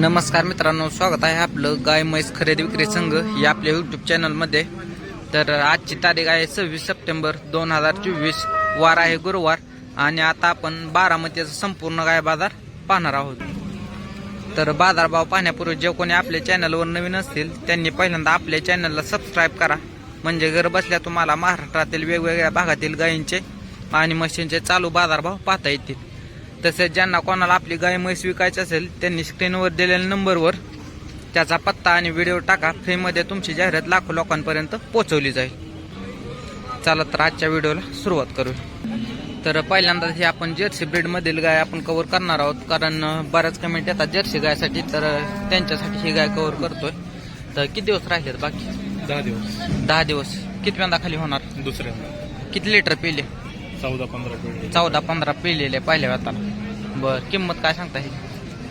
नमस्कार मित्रांनो स्वागत आहे आपलं गाय म्हैस खरेदी विक्री संघ या आपल्या युट्यूब चॅनलमध्ये तर आजची तारीख आहे सव्वीस सप्टेंबर दोन हजार चोवीस. वार आहे गुरुवार आणि आता आपण बारामतीचा संपूर्ण गाय बाजार पाहणार आहोत. तर बाजारभाव पाहण्यापूर्वी जे कोणी आपल्या चॅनलवर नवीन असतील त्यांनी पहिल्यांदा आपल्या चॅनलला सबस्क्राईब करा. म्हणजे घर बसल्या तुम्हाला महाराष्ट्रातील वेगवेगळ्या भागातील गायींचे आणि म्हशींचे चालू बाजारभाव पाहता येतील. तसेच ज्यांना कोणाला आपली गाय म्हैस विकायची असेल त्यांनी स्क्रीनवर दिलेल्या नंबरवर त्याचा पत्ता आणि व्हिडिओ टाका. फ्रीमध्ये तुमची जाहिरात लाखो लोकांपर्यंत पोहोचवली जाईल. चला तर आजच्या व्हिडिओला सुरुवात करू तर पहिल्यांदा हे आपण जर्सी ब्रीडमधील गाय आपण कव्हर करणार आहोत. कारण बऱ्याच कमेंट येतात जर्सी गायसाठी तर त्यांच्यासाठी ही गाय कव्हर करतोय. तर किती दिवस राहिलेत बाकी? दहा दिवस. दहा दिवस. किती खाली होणार? दुसऱ्यांदा. किती लिटर पिले? चौदा पंधरा पिढी. चौदा पंधरा पिलेले पहिल्या वेताला बर किंमत काय सांगता हे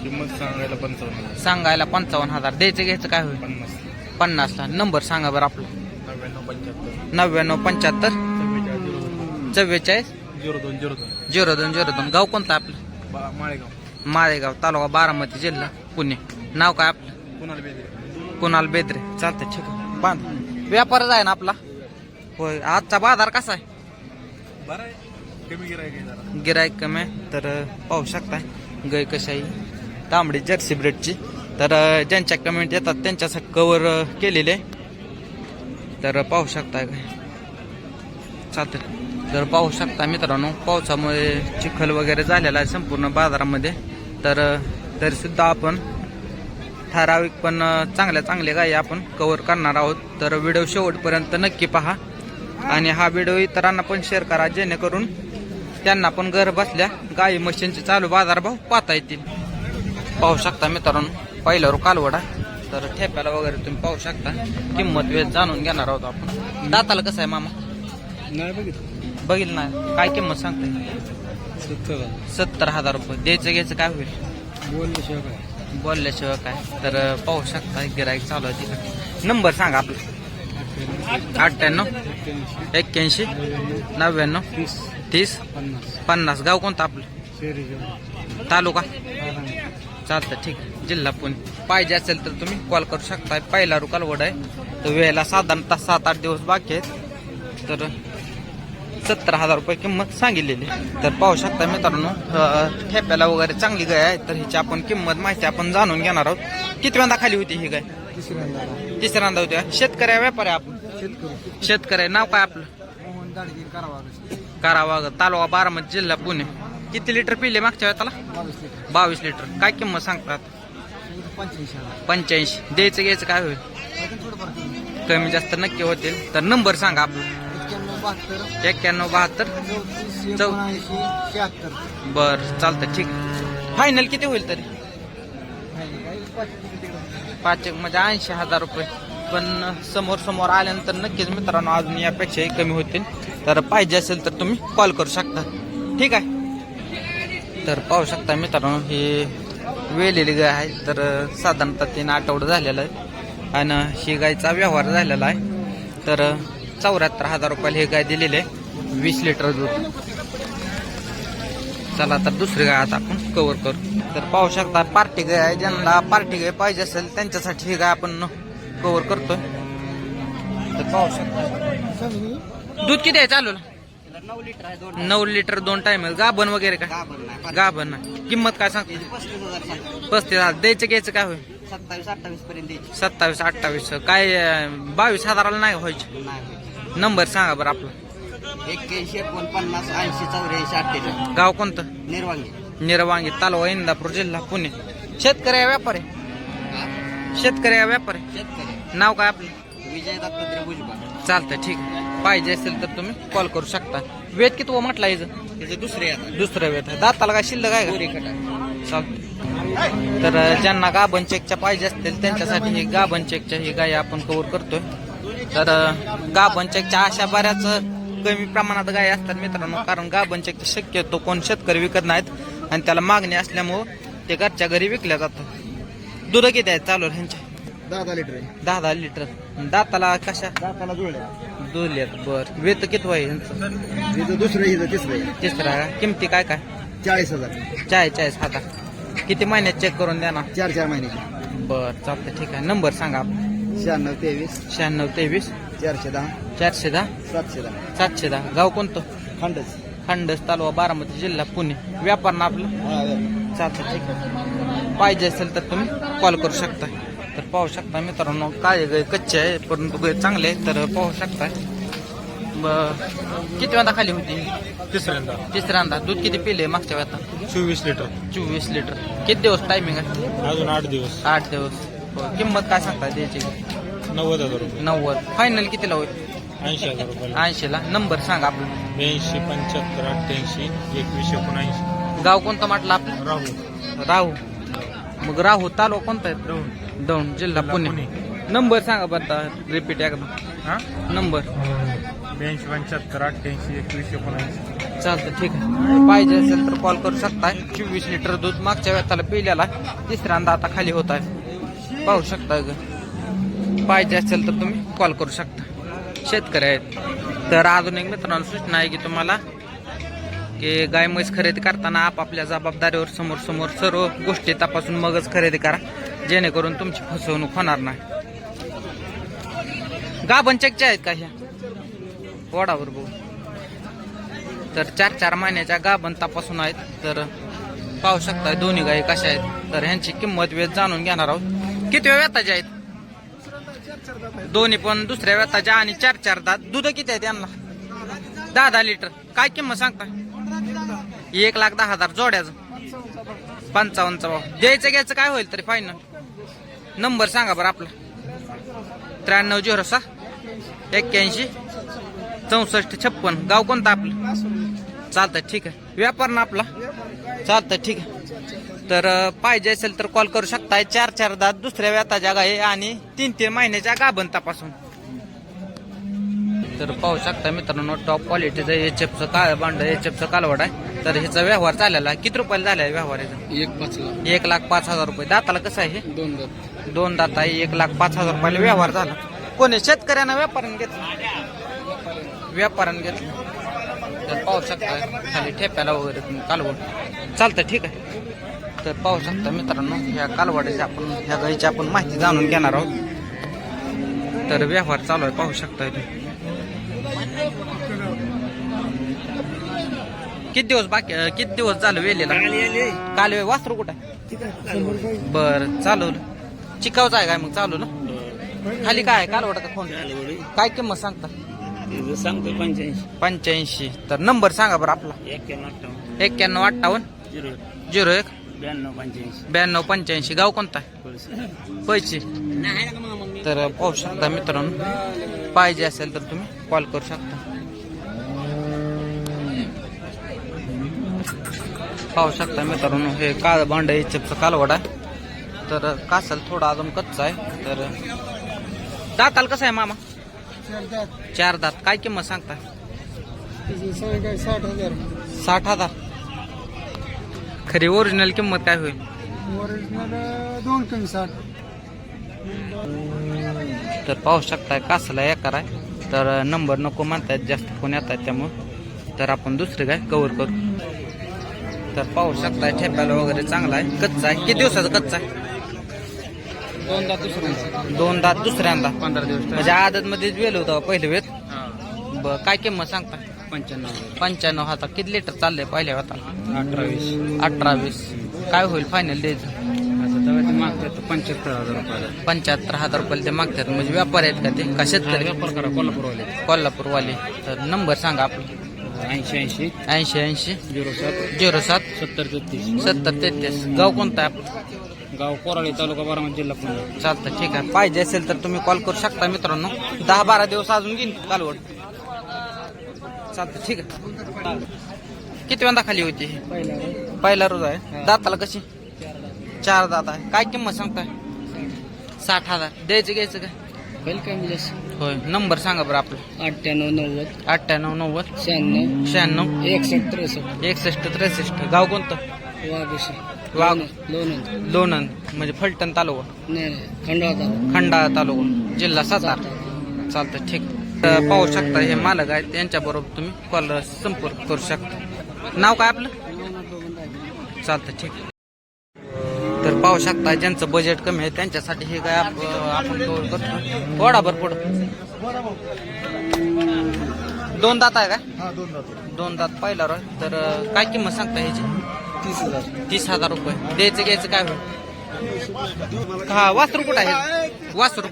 किंमत सांगायला पंचावन्न सांगायला पंचावन्न हजार. द्यायचं घ्यायचं काय होईल? पन्नास. पन्नासला नंबर सांगा बरं आपला. नव्याण्णव पंच्याहत्तर. नव्याण्णव पंच्याहत्तर. चव्वेचाळीस झिरो दोन. झिरो दोन झिरो दोन. झिरो दोन झिरो दोन. गाव कोणतं आपलं? बा माळेगाव. माळेगाव तालुका बारामती जिल्हा पुणे. नाव काय आपलं? कुणाला बेदरे. कुणाल बेदरे. चालतंय ठीक आहे. बांध. व्यापारच आहे ना आपला? होय. आजचा बाजार कसा आहे? बरं आहे. कमी गिराईक कमी आहे. तर पाहू शकताय. गय कशाही तांबडी जर्सी ब्रेडची. तर ज्यांच्या कमेंट येतात त्यांच्यासाठी कवर केलेले आहे. तर पाहू शकताय काय चालतंय. तर पाहू शकता मित्रांनो पावसामुळे चिखल वगैरे झालेला आहे संपूर्ण बाजारामध्ये. तर तरीसुद्धा आपण ठराविक पण चांगल्या चांगल्या गाई आपण कवर करणार आहोत. तर व्हिडिओ शेवटपर्यंत नक्की पहा. आणि हा व्हिडिओ इतरांना पण शेअर करा जेणेकरून त्यांना पण घर बसल्या गाई म्हशींचे चालू बाजारभाव पाहता येतील. पाहू शकता मित्रांनो पहिल्यावर कालवडा तर ठेप्याला वगैरे तुम्ही पाहू शकता. किंमत वेळ जाणून घेणार आहोत आपण. दाताला कसं आहे मामा? नाही बघितलं. बघील ना काय किंमत सांगताय? सत्तर सत्तर हजार रुपये. द्यायचं घ्यायचं काय होईल? बोलल्याशिवाय काय? बोलल्याशिवाय काय? तर पाहू शकता गिराईक चालू आहे तिकडे. नंबर सांगा आपला. अठ्ठ्याण्णव एक्क्याऐंशी नव्याण्णव तीस तीस पन्नास. गाव कोणतं आपलं? तालुका? चालतं ठीक. आहे जिल्हा पुणे. पाहिजे असेल तर तुम्ही कॉल करू शकता पहिला रुकाल वड आहे. तर वेळेला साधारणतः सात आठ दिवस बाकी आहेत. तर सत्तर हजार रुपये किंमत सांगितलेली. तर पाहू शकता मित्रांनो ठेप्याला वगैरे चांगली गाय आहे. तर हिची आपण किंमत माहिती आपण जाणून घेणार आहोत. किती वेळा खाली होती ही गाय? तिसऱ्यांदा तिसऱ्यांदा होती. शेतकऱ्या व्यापारी आपण. शेतकरी. नाव काय आपलं? मोहन करावा कारावाग तालुका बारामती जिल्हा पुणे. किती लिटर पिले मागच्या वेळेला? बावीस लिटर. बावीस लिटर. काय किंमत सांगतात पंच्याऐंशी हजार. पंच्याऐंशी. द्यायचं घ्यायचं काय होईल? कमी. कमी जास्त नक्की होतील. तर नंबर सांगा आपला. एक्क्याण्णव बहात्तर. एक्क्याण्णव बहात्तर. चौतीस चौ- एकोणऐंशी शहात्तर. बर चालतं. ठीक. फायनल किती होईल तरी? पाच म्हणजे ऐंशी हजार रुपये. पण समोर समोर आल्यानंतर नक्कीच मित्रांनो अजून यापेक्षाही कमी होतील. तर पाहिजे असेल तर तुम्ही कॉल करू शकता. ठीक आहे? तर पाहू शकता मित्रांनो हे वेलेली गाय आहे. तर साधारणतः तीन आठवडं झालेलं आहे. आणि ही गायचा व्यवहार झालेला आहे. तर चौऱ्याहत्तर हजार रुपयाला हे गाय दिलेले आहे. वीस लिटर दूध. चला तर दुसरी गाय आता आपण कवर करू. तर पाहू शकता पार्टी गाय आहे. ज्यांना पार्टी गाय पाहिजे असेल त्यांच्यासाठी ही गाय आपण कव्हर करतोय. तर पाहू शकता. दूध किती आहे चालू नऊ लिटर दोन नऊ लिटर दोन टाइम गाभण वगैरे काय गाभण नाही. किंमत काय सांगते? पस्तीस हजार सांग पस्तीस हजार. द्यायचं घ्यायचं काय होईल? सत्तावीस अठ्ठावीस पर्यंत सत्तावीस अठ्ठावीस. काय बावीस हजाराला नाही व्हायचे? नंबर सांगा बरं आपला. एक्क्याऐंशी एकोणपन्नास ऐंशी चौऱ्याऐंशी अठ्ठेचाळीस. गाव कोणतं? निर्वांगी. निरवांगी तालुका इंदापूर जिल्हा पुणे. शेतकरी व्यापारी? शेतकरी आहे व्यापारी. शेतकरी नाव काय आपलं? विजय दत्तात्रय भुजबळ. चालतंय ठीक. आहे पाहिजे असेल तर तुम्ही कॉल करू शकता. वेद किती व म्हटलं याचं त्याचे दुसरे आता दुसरं वेद आहे. दाताला काय शिल्लक आहे गोरी का कटा चालतंय. तर अं, ज्यांना गाभण चेकच्या पाहिजे असतील त्यांच्यासाठी ही गाभण चेकच्या ही गाय आपण कव्हर करतोय. तर अं, गाभण चेकच्या अशा बऱ्याच कमी प्रमाणात गाय असतात मित्रांनो. कारण गाभण चेकच्या शक्यतो कोण शेतकरी विकत नाहीत आणि त्याला मागणी असल्यामुळं ते घरच्या घरी विकल्या जातात. दूध किती आहेत चालू ह्यांच्या दहा दहा लिटर दहा दहा लिटर. दाताला कशा? दाताला जुळले दोन बर. वेत किती आहे ह्यांचं? हिचं दुसरं हिचं तिसरं तिसरा का? किमती काय काय? चाळीस हजार. चाळीस चाळीस. हजार किती महिन्यात चेक करून द्या ना? चार चार महिन्याचे बर चालतं ठीक आहे. नंबर सांगा शहाण्णव तेवीस. शहाण्णव तेवीस. चारशे दहा. चारशे दहा? सातशे दहा. सातशे दहा. गाव कोणतं? खंडच खंडस तालुका बारामती जिल्हा पुणे. व्यापार ना आपलं? हा. चालतं ठीक आहे. पाहिजे असेल तर तुम्ही कॉल करू शकता. तर पाहू शकता मित्रांनो काय गाय कच्चे आहे परंतु गाय चांगले आहे तर पाहू शकता. किती वेळा खाली होती? तिसऱ्यांदा तिसऱ्यांदा दूध किती पिले मागच्या वेळा चोवीस लिटर. चोवीस लिटर. किती दिवस टायमिंग आहे? अजून आठ दिवस. आठ दिवस. किंमत काय सांगता द्यायची नव्वद हजार रुपये. नव्वद. फायनल कितीला होईल? ऐंशी हजार रुपये ऐंशीला. नंबर सांगा आपला. ब्याऐंशी पंच्याहत्तर अठ्ठ्याऐंशी एकवीस एकोणऐंशी. गाव कोणतं म्हटलं आपलं? राहू राहू मग राहू तालुका कोणता आहे राहू दौंड जिल्हा पुणे. नंबर सांगा बरं रिपीट एकदा. हा? नंबर. ब्याऐंशी पंच्याहत्तर अठ्ठ्याऐंशी एकवीस एकोणऐंशी. चालतं ठीक आहे. पाहिजे असेल तर कॉल करू शकताय. चोवीस लिटर दूध मागच्या वेळेला पिल्याला तिसऱ्यांदा आता खाली होत आहे. पाहू शकता ग पाहिजे असेल तर तुम्ही कॉल करू शकता. शेतकरी आहेत. तर अजून एक मित्रांनो सूचना आहे की तुम्हाला की गाय म्हैस खरेदी करताना आपापल्या जबाबदारीवर समोर समोर सर्व गोष्टी तपासून मगच खरेदी करा जेणेकरून तुमची फसवणूक होणार नाही. गाभण चेकच्या आहेत का ह्या? वडावर बघू. तर चार चार महिन्याच्या गाभण तपासून आहेत तर पाहू शकता दोन्ही गायी कशा आहेत. तर ह्यांची किंमत वेळ जाणून घेणार आहोत. किती व्यताच्या आहेत? दोन्ही पण दुसऱ्या व्यताच्या आणि चार चार दात. दूध किती आहे त्यांना दहा दहा लिटर. काय किंमत सांगता एक लाख दहा हजार जोड्याचं. पंचावन्नचा भाव. द्यायचं घ्यायचं काय होईल तरी फायनल नंबर सांगा बरं आपला. त्र्याण्णव झिरो सहा एक्क्याऐंशी चौसष्ट छप्पन. गाव कोणतं आपलं? चालतं ठीक आहे. व्यापार ना आपला. चालतं ठीक आहे. तर पाहिजे असेल तर कॉल करू शकताय. चार चार दात दुसऱ्या व्याताच्या गाय आणि तीन तीन महिन्याच्या गाभण तपासून. तर पाहू शकता मित्रांनो टॉप क्वालिटीचं एच एफचं काळ बांड एच एफचं कालवड आहे. तर ह्याचा व्यवहार झालेला आहे किती रुपयाला झाला आहे व्यवहार एक पाच लाख. एक लाख पाच हजार रुपये. दाताला कसं आहे हे? दोन दात. दोन दात आहे एक लाख पाच हजार रुपयाला व्यवहार झाला. कोणी शेतकऱ्यांना व्यापाऱ्यानं घेतलं? व्यापाऱ्यानं घेतलं. तर पाहू शकता खाली ठेप्याला वगैरे तुम्ही कालवड. चालतं ठीक आहे. तर पाहू शकता मित्रांनो ह्या कालवडाची आपण ह्या गाईची आपण माहिती जाणून घेणार आहोत. तर व्यवहार चालू आहे पाहू शकता इथे. किती दिवस बाकी अं, किती दिवस झालं वेलेला? काल वे- वासरू कुठं? बर चालू चिकावचं आहे काय मग? चालू ना खाली काय आहे? कालवडा का फोन? काय किंमत सांगता? सांगतो पंच्याऐंशी. पंच्याऐंशी. तर नंबर सांगा बरं आपला. एक्क्याण्णव अठ्ठावन्न. एक्क्याण्णव अठ्ठावन्न. झिरो झिरो एक. ब्याण्णव पंच्याऐंशी. ब्याण्णव पंच्याऐंशी. गाव कोणता? पैसे तर पाहू शकता मित्रांनो. पाहिजे असेल तर तुम्ही कॉल करू शकता. पाहू शकता मित्रांनो हे काळ भांड इच्छेचं कालवड आहे. तर कासल थोडा अजून कच्चा आहे. तर दाताल कसं आहे मामा? चार दात. काय किंमत सांगता साठ हजार. साठ हजार. खरी ओरिजिनल किंमत काय होईल? ओरिजिनल दोन कमी साठ. तर पाहू शकताय कासला एकार आहे. तर नंबर नको म्हणतायत जास्त फोन येत आहेत त्यामुळं. तर आपण दुसरे काय? कव्हर करू. तर पाहू शकताय ठेप्याला वगैरे चांगला आहे. कच्चा आहे. किती दिवसाचा कच्चा आहे? दोन दात दुसऱ्यांचे दोन दात दुसऱ्यांदा. पंधरा दिवस म्हणजे आदत मध्येच वेल होतं पहिले वेळ ब काय किंमत सांगता? पंच्याण्णव. पंच्याण्णव हाता. किती लिटर चाललंय पहिल्या हाताला अठरा वीस अठरा वीस काय होईल फायनल द्यायचं ते मागतात पंच्याहत्तर हजार रुपयाला पंच्याहत्तर हजार रुपये ते मागतात. म्हणजे व्यापारी आहेत का ते? का शेतकरी? कोल्हापूरवाले. कोल्हापूरवाले. तर नंबर सांगा आपला. ऐंशी ऐंशी. ऐंशी ऐंशी. झिरो सात. झिरो सात. सत्तर तेहतीस. सत्तर तेहतीस. गाव कोणतं? आहे गाव कोराळी तालुका बारामती जिल्हा पुणे. चालतं ठीक आहे. पाहिजे असेल तर तुम्ही कॉल करू शकता मित्रांनो. दहा बारा दिवस अजून घेईन कालवड. चालतं ठीक आहे. किती वेळा खाली होती? पहिला पहिला रोज आहे. दाताला कशी? चार दात आहे. काय किंमत सांगताय? साठ हजार. द्यायचं घ्यायचं काय? होय. नंबर सांगा बरं आपला. अठ्ठ्याण्णव नव्वद. अठ्ठ्याण्णव नव्वद. शहाण्णव. शहाण्णव. एकसष्ट त्रेसष्ट. एकसष्ट त्रेसष्ट. गाव कोणतं? वाघोशी. वाघ. लोणंद. लोणंद. म्हणजे फलटण तालुका. नाही नाही. खंडवा खंडा तालुका. जिल्हा सातारा. चालतं ठीक. तर पाहू शकता हे मालक आहेत. त्यांच्या बरोबर तुम्ही कॉल संपर्क करू शकता. नाव काय आपलं? चालतं ठीक. तर पाहू शकता ज्यांचं बजेट कमी आहे त्यांच्यासाठी हे काय आप- आपण करतो. वडाभर पुढं. दोन दात आहे का? हा दोन दात. पहिला रोय तर काय किंमत सांगता ह्याची? तीस हजार. तीस हजार रुपये. द्यायचं घ्यायचं काय होईल? हा वासरू कुठं आहे? वासरू.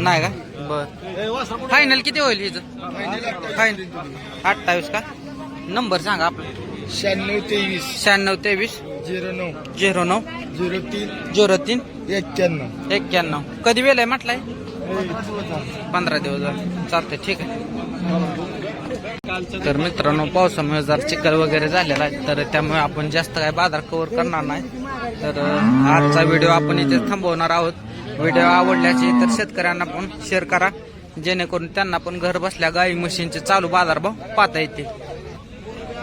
नाही का? बर. फायनल किती होईल हिचं? फायनल अठ्ठावीस का? नंबर सांगा आपला. शहाण्णव तेवीस. शहाण्णव तेवीस. झिरो नऊ. झिरो नऊ. झिरो तीन. झिरो तीन. एक्क्याण्णव एक्क्याण्णव कधी वेळ आहे म्हटलंय? पंधरा दिवस झाले. चालतंय ठीक आहे. तर मित्रांनो पावसामुळे जर चिखल वगैरे झालेला आहे. तर त्यामुळे आपण जास्त काय बाजार कव्हर करणार नाही. तर अं, आजचा व्हिडिओ आपण इथे थांबवणार आहोत. व्हिडिओ आवडल्याचे तर शेतकऱ्यांना पण शेअर करा. जेणेकरून त्यांना पण घर बसल्या गाई म्हशींचे चालू बाजारभाव पाहता येतील.